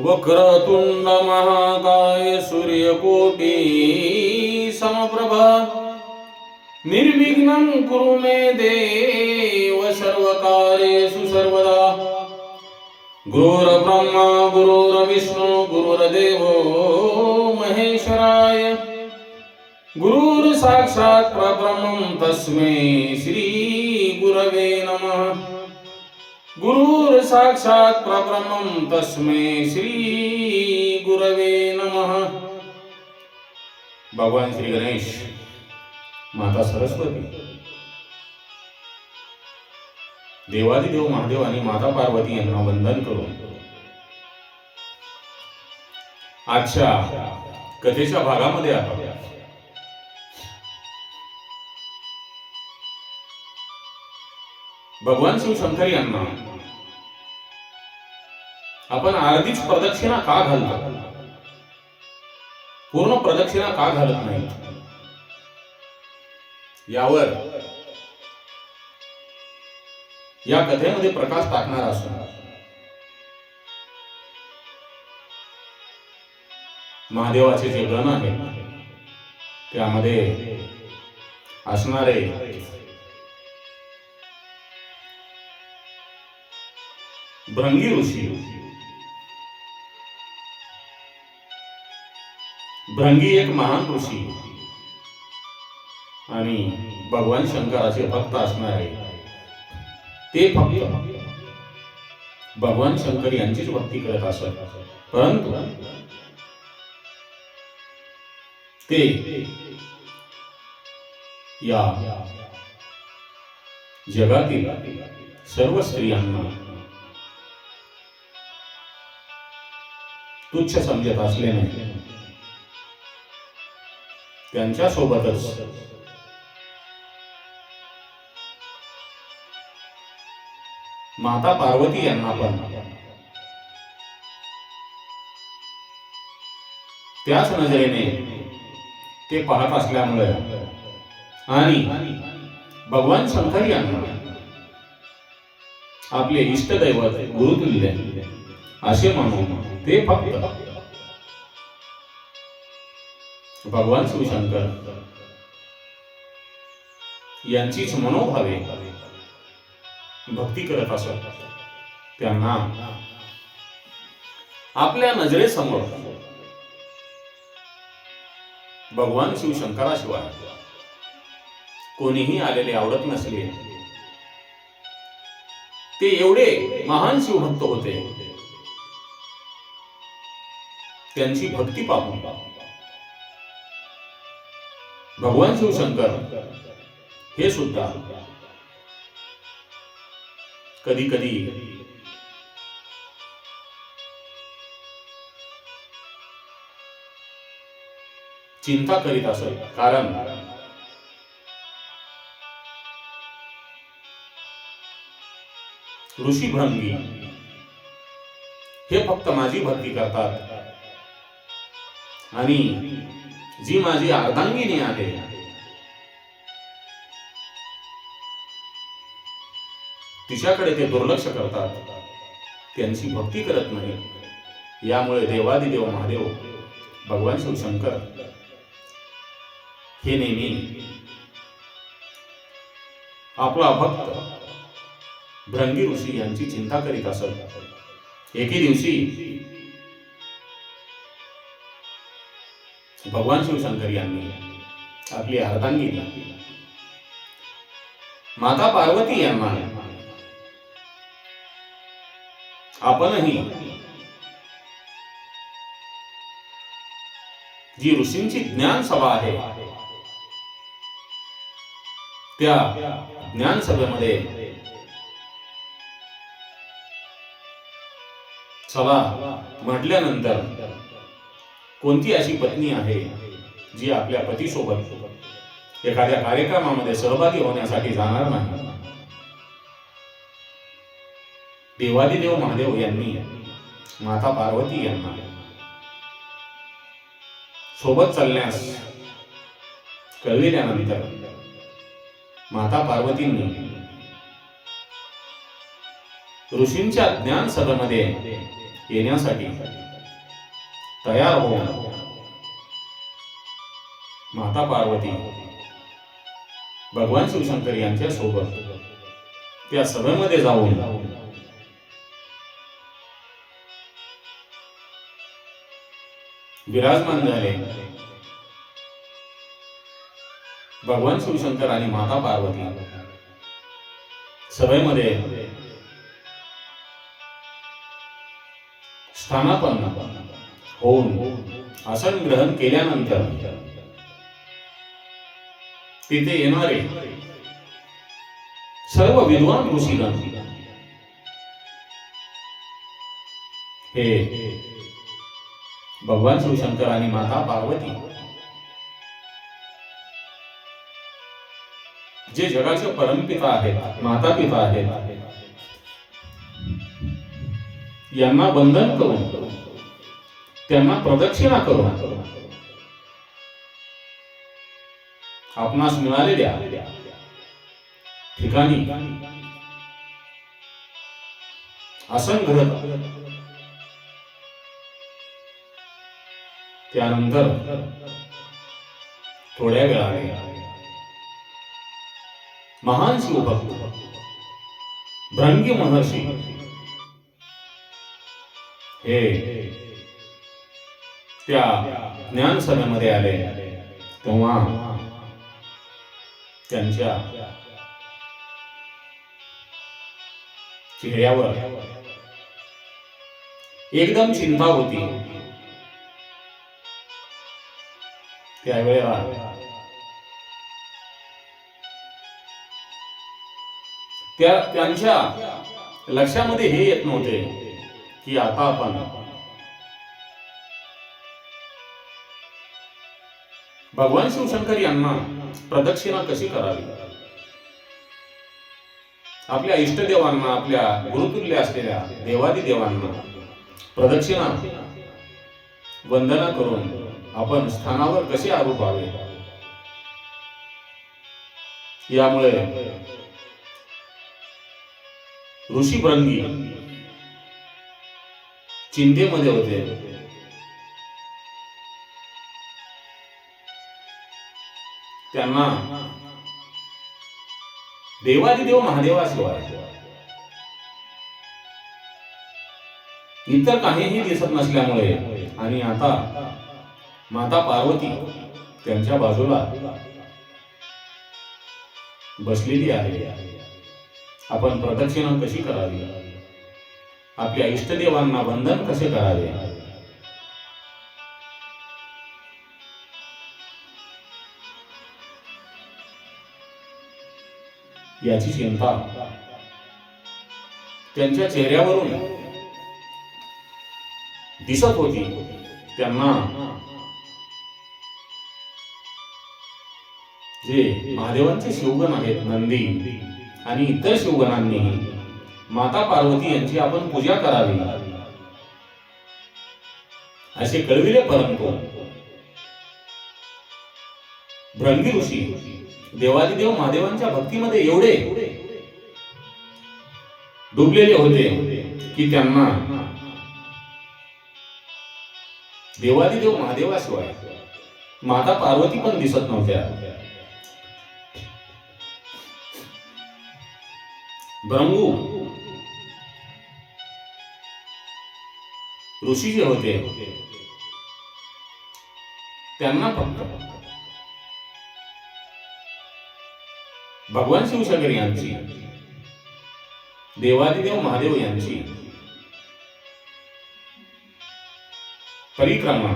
वक्रतुण्ड महाकाय सूर्यकोटी समप्रभा। निर्विघ्नं कुरु मे देव सर्वकार्येषु सर्वदा। गुरुर्ब्रह्मा गुरुर्विष्णु गुरुर्देवो महेश्वराय। गुरुर्साक्षात् परब्रह्मं तस्मै श्री गुरवे नमः। गुरुर साक्षात परब्रह्मं तस्मै श्री गुरवे नमः. भगवान श्री गणेश माता सरस्वती. देवादिदेव महादेव आणि माता पार्वती यांना वंदन करून आजच्या कथेच्या भागामध्ये आपण भगवान शिवशंकर यांना आपण अर्धीच प्रदक्षिणा का घालतो? पूर्ण प्रदक्षिणा का घालत नाही? यावर या कथेमध्ये प्रकाश टाकणार असून महादेवाचे जे गण आहेत त्यामध्ये असणारे भ्रंगी ऋषी भृंगी एक महान ऋषी. आणि भगवान शंकराचे भक्त असणारे. ते फक्त भगवान शंकर यांचीच भक्ती करत असत. परंतु ते या जगातील सर्व स्त्रियांना तुच्छ समजत असल्याने त्यांच्या सोबतच माता पार्वती यांना पण. त्याच नजरेने ते पाहत असल्यामुळे आणि भगवान शंकर यांना आपले इष्टदैवत गुरुतुल्य असे म्हणून ते फक्त भगवान शिवशंकर यांचीच मनोभावे भक्ती करत असत. त्यांना आपल्या नजरेसमोर भगवान शिवशंकराशिवाय कोणीही आलेले आवडत नसले. ते एवढे महान शिवभक्त होते. त्यांची भक्ती पाहून भगवान शिवशंकर हे सुद्धा कधी कधी चिंता करीत असत. कारण ऋषी हे फक्त माझी भक्ती करतात. आणि जी माझी अर्धांगिनी आहे तिच्याकडे ते दुर्लक्ष करतात. त्यांची भक्ती करत नाही. यामुळे देवादिदेव महादेव भगवान शिवशंकर हे नेहमी आपला भक्त भ्रंगी ऋषी यांची चिंता करीत असत. एके दिवशी भगवान शिवशंकर यांनी आपली अर्धांगिनी माता पार्वती यांना आपणही जी ऋषींची ज्ञान सभा आहे त्या ज्ञान सभेमध्ये सभा म्हटल्यानंतर कोणती अशी पत्नी आहे जी आपल्या पतीसोबत एखाद्या कार्यक्रमामध्ये सहभागी होण्यासाठी जाणार नाही? देवादिदेव महादेव यांनी माता पार्वती यांना सोबत चालण्यास कळविल्यानंतर माता पार्वतींनी ऋषींच्या ज्ञान सभेमध्ये येण्यासाठी तयार होऊन माता पार्वती भगवान शिवशंकर यांच्या सोबत त्या सभेमध्ये जाऊन विराजमान झाले. भगवान शिवशंकर आणि माता पार्वती सभेमध्ये स्थानापन्न होऊन आसन ग्रहण केल्यानंतर तिथे येणारे सर्व विद्वान ऋषीगण हे भगवान शिवशंकर आणि माता पार्वती जे जगाचे परमपिता आहेत माता पिता आहेत यांना बंधन करून प्रदक्षिणा करून आपणास मिळालेल्या ठिकाणी आसन त्यानंतर थोड्या वेळाने महान शिवभक्त भृंगी महर्षी हे त्या ज्ञान सभेमध्ये आले. तेव्हा त्यांच्या चेहऱ्यावर एकदम चिंता होती. त्यावेळेला त्या त्यांच्या लक्षामध्ये हे येत नव्हते की आता आपण भगवान शिवशंकर यांना प्रदक्षिणा कशी करावी? आपल्या इष्टदेवांना आपल्या गुरुतुल्य असलेल्या देवादी देवांना प्रदक्षिणा वंदना करून आपण स्थानावर कसे आरोप व्हावे यामुळे ऋषी चिंतेमध्ये होते. त्यांना देवादिदेव महादेवाशिवाय इतर काहीही दिसत नसल्यामुळे आणि आता माता पार्वती त्यांच्या बाजूला बसलेली आहे. आपण प्रदक्षिणा कशी करावी? आपल्या इष्टदेवांना वंदन कसे करावे? याची चिंता. त्यांच्या चेहऱ्यावरून दिसत होती त्यांना जे महादेवांचे शिवगण आहेत नंदी आणि इतर शिवगणांनी माता पार्वती यांची आपण पूजा करावी. असे कळविले परंतु भ्रंगी ऋषी देवादिदेव महादेवांच्या भक्तीमध्ये एवढे डुबलेले होते की त्यांना देवादिदेव महादेवाशिवाय माता पार्वती पण दिसत नव्हत्या. भृंगू ऋषी जे होते त्यांना फक्त भगवान शिवशंकर यांची देवादिदेव महादेव यांची परिक्रमा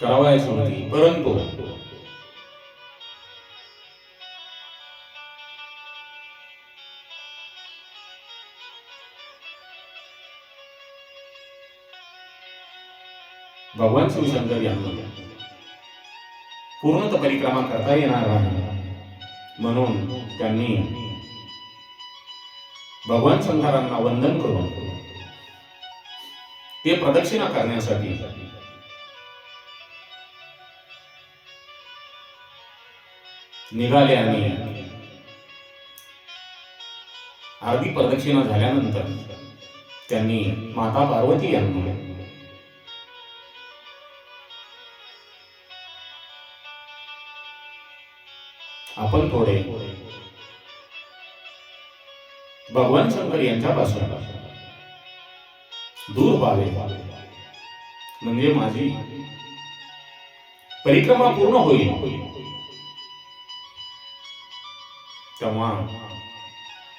करावयाची होती. परंतु भगवान शिवशंकर यांना पूर्णतः परिक्रमा करता येणार नाही. म्हणून त्यांनी भगवान शंकरांना वंदन करून ते प्रदक्षिणा करण्यासाठी निघाले आणि अर्धी प्रदक्षिणा झाल्यानंतर त्यांनी माता पार्वती यांना आपण थोडे. भगवान शंकर यांच्यापासून दूर व्हावे. म्हणजे माझी परिक्रमा पूर्ण होईल. तेव्हा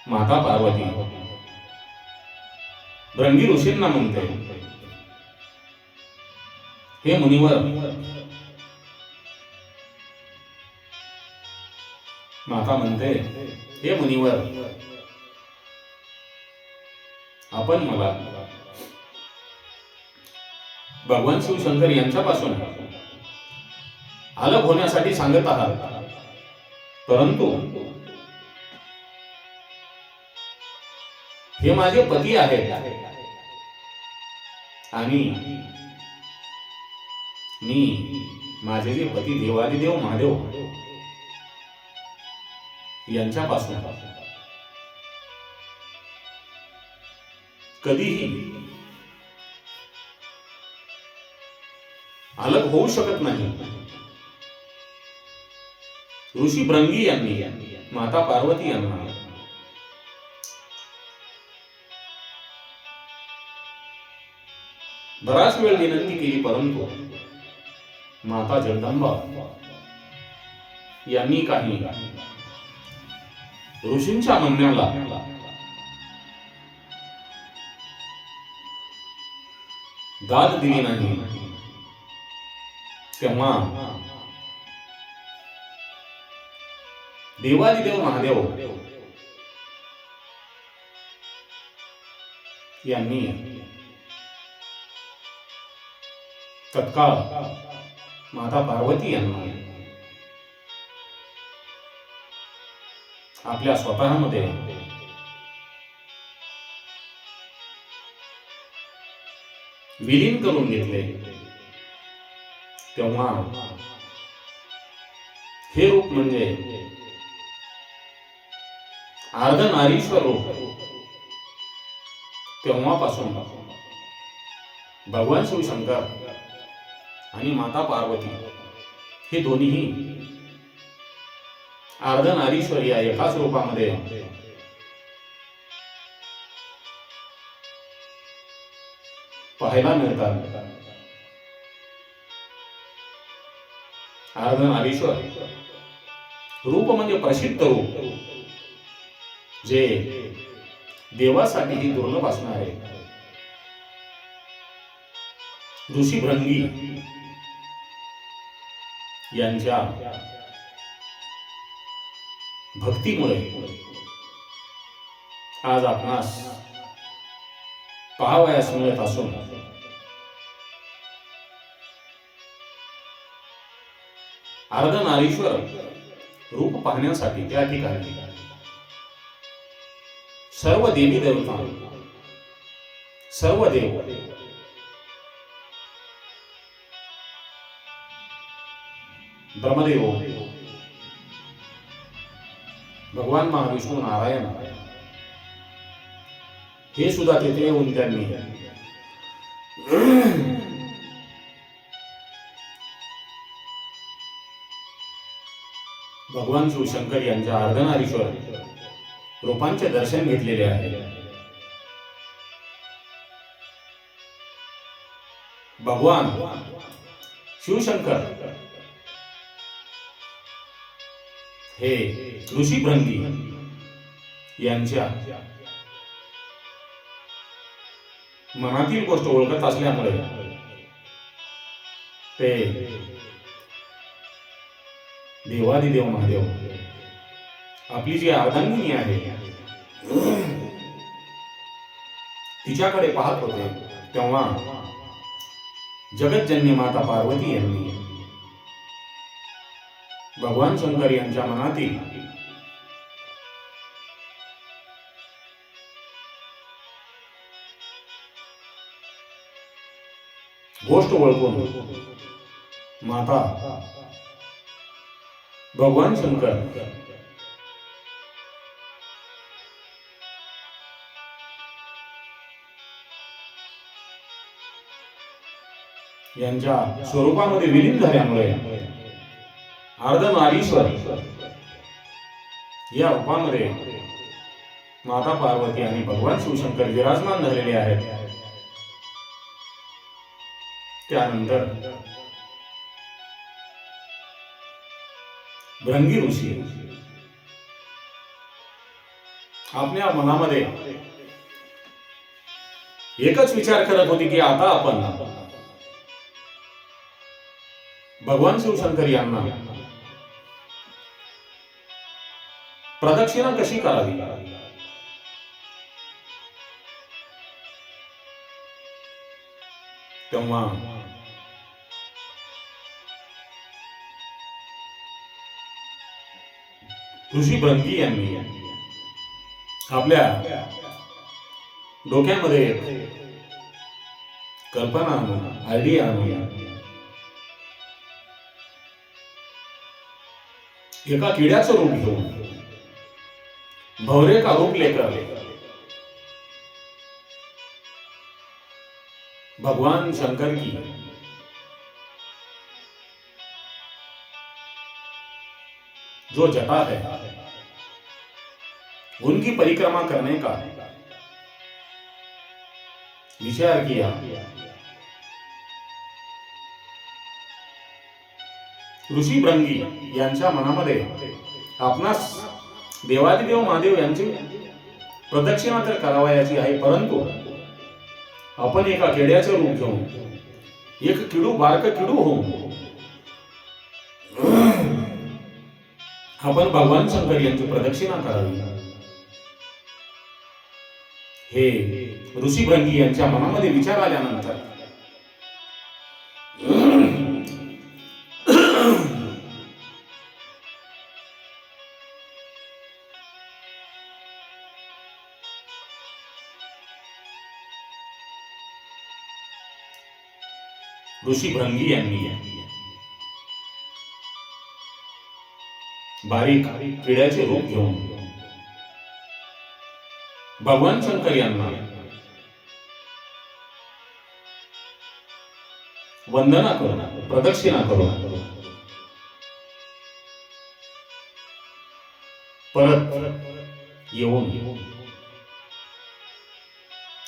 माता पार्वती रंगी ऋषींना म्हणते हे मुनिवर माता म्हणते हे मुनिवर आपण मला भगवान शिवशंकर यांच्यापासून अलग होण्यासाठी सांगत आहात. परंतु हे माझे पती आहेत आणि मी माझे जे पती देवादिदेव महादेव यांच्यापासून. कधीही अलग होऊ शकत नाही. ऋषी ब्रंगी यांनी माता पार्वती यांना बराच वेळ विनंती केली परंतु माता जगदंबा यांनी काही ऋषींच्या म्हणण्याला दाद दिली नाही. तेव्हा देवादिदेव महादेव यांनी तत्काळ माता पार्वती यांना आपल्या स्वतःमध्ये. विलीन करून घेतले. तेव्हा हे रूप म्हणजे अर्ध नारीश्वर रूप. तेव्हापासून भगवान शिवशंकर आणि माता पार्वती हे दोन्हीही अर्ध नारीश्वर या एकाच रूपामध्ये पाहायला मिळतात. अर्ध नारीश्वर रूप म्हणजे प्रसिद्ध रूप. जे देवासाठीही दुर्लभ असणार आहे. ऋषी भृंगी यांच्या भक्तीमुळे. आज आपणास पाहावयास मिळत असून अर्धनारीश्वर रूप पाहण्यासाठी त्या ठिकाणी सर्व देवी देवता सर्व देव ब्रह्मदेव भगवान महाविष्णू नारायण. हे सुद्धा तिथे येऊन त्यांनी भगवान शिवशंकर यांच्या अर्धनारीश्वर रूपांचे दर्शन घेतलेले आहे. भगवान शिवशंकर हे ऋषी यांच्या मनातील गोष्ट ओळखत असल्यामुळे ते देवादिदेव महादेव आपली जी अर्धांगिनी आहे तिच्याकडे पाहत होते तेव्हा जगतजन्य माता पार्वती यांनी भगवान शंकर यांच्या मनातील. गोष्ट ओळखून. माता. भगवान शंकर. यांच्या स्वरूपामध्ये विलीन झाल्यामुळे अर्धनारीश्वर. या रूपामध्ये माता पार्वती आणि भगवान शिवशंकर विराजमान झालेले आहेत. त्यानंतर भ्रंगी ऋषी. आपल्या मनामध्ये एकच विचार करत होती की आता आपण भगवान शिवशंकर यांना प्रदक्षिणा कशी करावी? तेव्हा ऋषी भृंगी यांनी आपल्या डोक्यामध्ये कल्पना आणून आयडिया आणून एका किड्याचं रूप घेऊन भवरे का रूप लेकर। भगवान शंकर की। जो जटा है, उनकी परिक्रमा करने का विचार किया। ऋषी भृंगी यांच्या मनामध्ये आपणास देवादिदेव महादेव यांची प्रदक्षिणा तर करावयाची आहे परंतु आपण एका किड्याचं रूप घेऊन एक किडू बारक किडू होऊन आपण भगवान शंकर यांची प्रदक्षिणा करावी. हे ऋषी भृंगी यांच्या मनामध्ये विचार आल्यानंतर ऋषी यांनी बारीक किड्याचे रूप घेऊन. भगवान शंकर यांना वंदना करून प्रदक्षिणा करून परत येऊन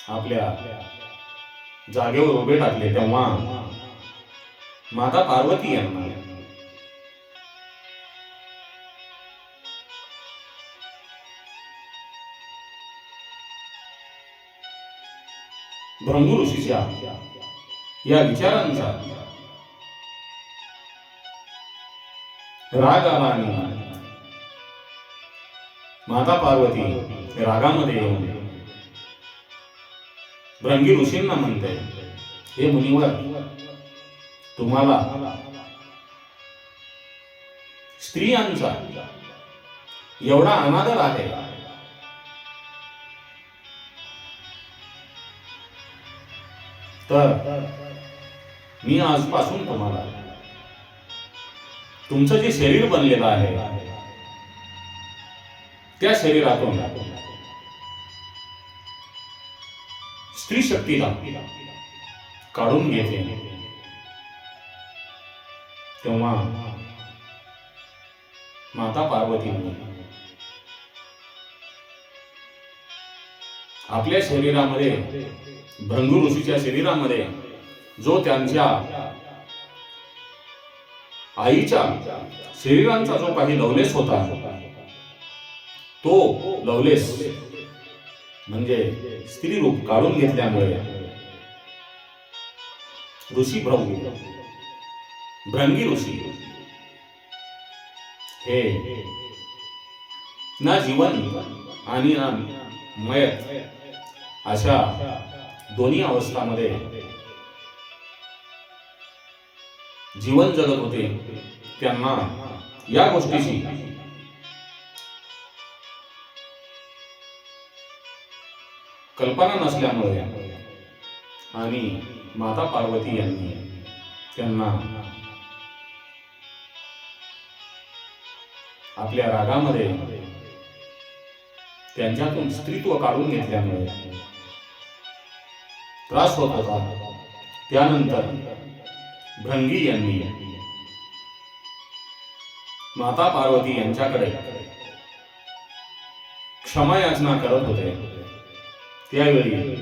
आपल्या जागेवर उभे टाकले तेव्हा माता पार्वती यांना. ब्रह्म ऋषीच्या या विचारांचा राग आला आणि माता पार्वती रागामध्ये येऊन भृंगी ऋषींना म्हणते हे मुनिवर तुम्हाला स्त्रियांचा एवढा अनादर आहे. तर मी आजपासून तुम्हाला तुमचं जे शरीर बनलेलं आहे त्या शरीरातून स्त्री शक्तीला काढून घेते. तेव्हा माता पार्वती आपल्या शरीरामध्ये भृंगू ऋषीच्या शरीरामध्ये जो त्यांच्या आईच्या शरीरांचा जो काही लवलेस होता तो लवलेस म्हणजे स्त्री रूप काढून घेतल्यामुळे ऋषी प्रभू भृंगी ऋषी हे. ना जीवन आणि ना मयत अशा दोन्ही अवस्थामध्ये जीवन जगत होते त्यांना या गोष्टीची कल्पना नसल्यामुळे आणि माता पार्वती यांनी त्यांना आपल्या रागामध्ये त्यांच्यातून स्त्रीत्व काढून घेतल्यामुळे त्रास होत होता. त्यानंतर भृंगी यांनी माता पार्वती यांच्याकडे क्षमा याचना करत होते. त्यावेळी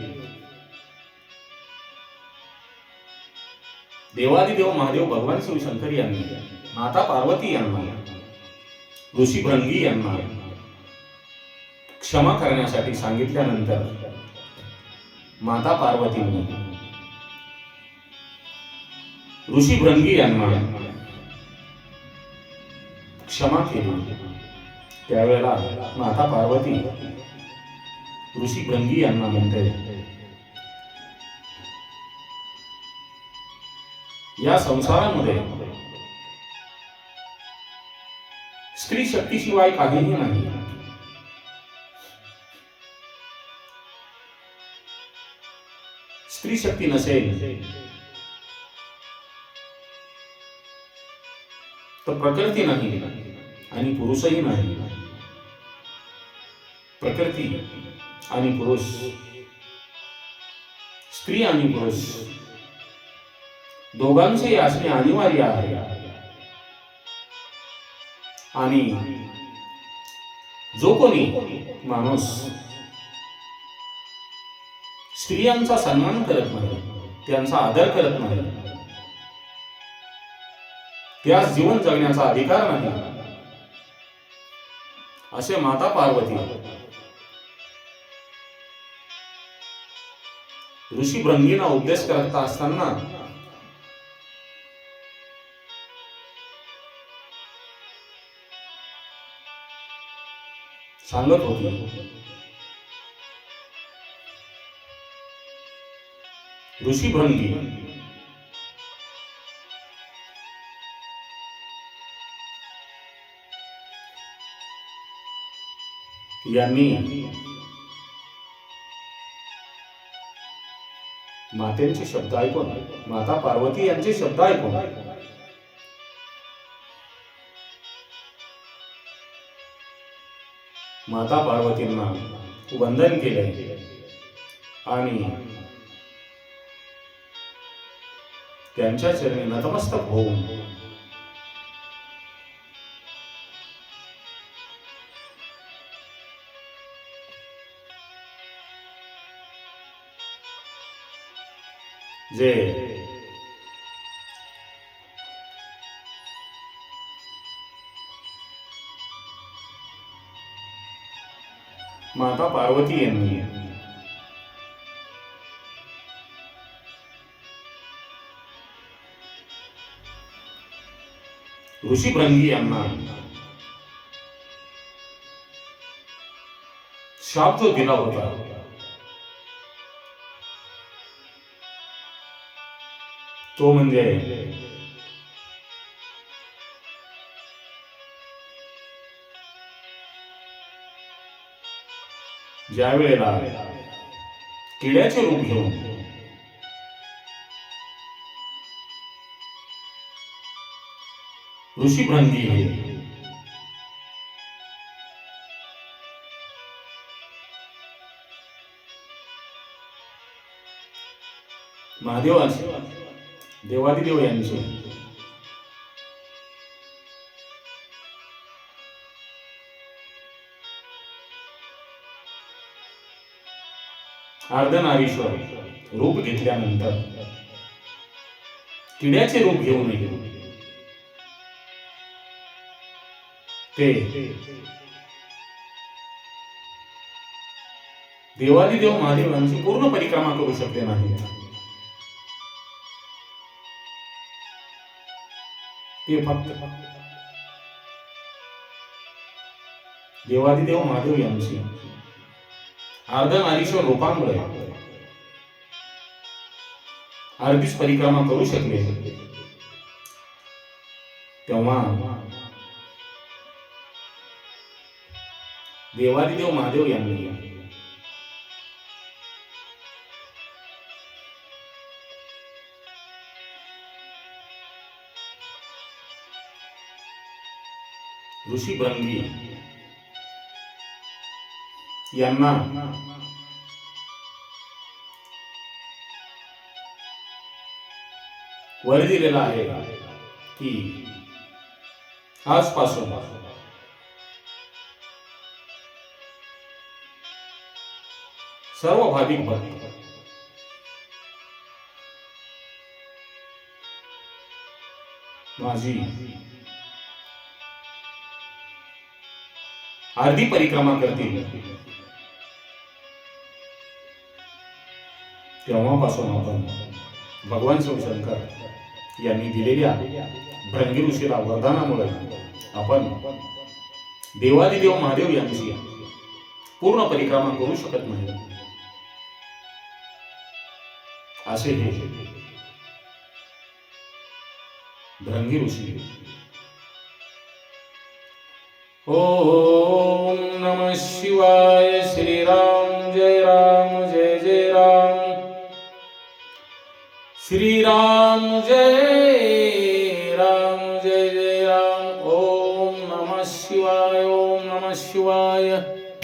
देवादिदेव महादेव भगवान शिवशंकर यांनी माता पार्वती यांना ऋषी भृंगी यांना क्षमा करण्यासाठी सांगितल्यानंतर माता पार्वतींनी ऋषी भृंगी यांना क्षमा केली. त्यावेळेला माता पार्वती ऋषी भृंगी यांना म्हणते या संसारामध्ये स्त्री शक्तीशिवाय काहीही नाही. स्त्री शक्ती नसेल तर प्रकृती नाही आणि पुरुषही नाही. प्रकृती आणि पुरुष स्त्री आणि पुरुष दोघांचे असणे अनिवार्य आहे. आणि जो कोणी माणूस स्त्रियांचा सन्मान करत नाही त्यांचा आदर करत नाही त्यास जीवन जगण्याचा अधिकार नाही असे माता पार्वती ऋषी भ्रंगीना उपदेश करत असताना सांगत होती ऋषी भृंगी. यांनी मातेंचे शब्द ऐकून माता पार्वती यांचे शब्द ऐकून माता पार्वतींना वंदन केले आणि त्यांच्या चरणी नतमस्तक होऊन जे माता पार्वती यांनी. ऋषी भृंगी यांना. शाप जो दिला होता. तो म्हणजे ज्या वेळेला किड्याचे रूप घेऊन ऋषी भ्रंगी महादेवाचे देवादिदेव यांचे अर्धनारीश्वर रूप घेतल्यानंतर किड्याचे रूप घेऊन ते देवादिदेव महादेवांची पूर्ण परिक्रमा करू शकले नाही. ते फक्त देवादिदेव महादेव यांची अर्धनारीश्वर रूपांमुळे अर्धीच परिक्रमा करू शकले तेव्हा देवादिदेव महादेव यांनी ऋषी भृंगी यांना. वर दिलेला आहे की आजपासून सर्व भाविक भक्त माझी अर्धी परिक्रमा करतील. तेव्हापासून आपण भगवान शिवशंकर यांनी दिलेल्या भ्रंगी ऋषीला वरदानामुळे आपण देवादिदेव महादेव यांची पूर्ण परिक्रमा करू शकत नाही. असे हे भ्रंगी ऋषी. ओम नम शिवाय. श्री जय राम जय जय राम. ओम नमः शिवाय ओम नमः शिवाय.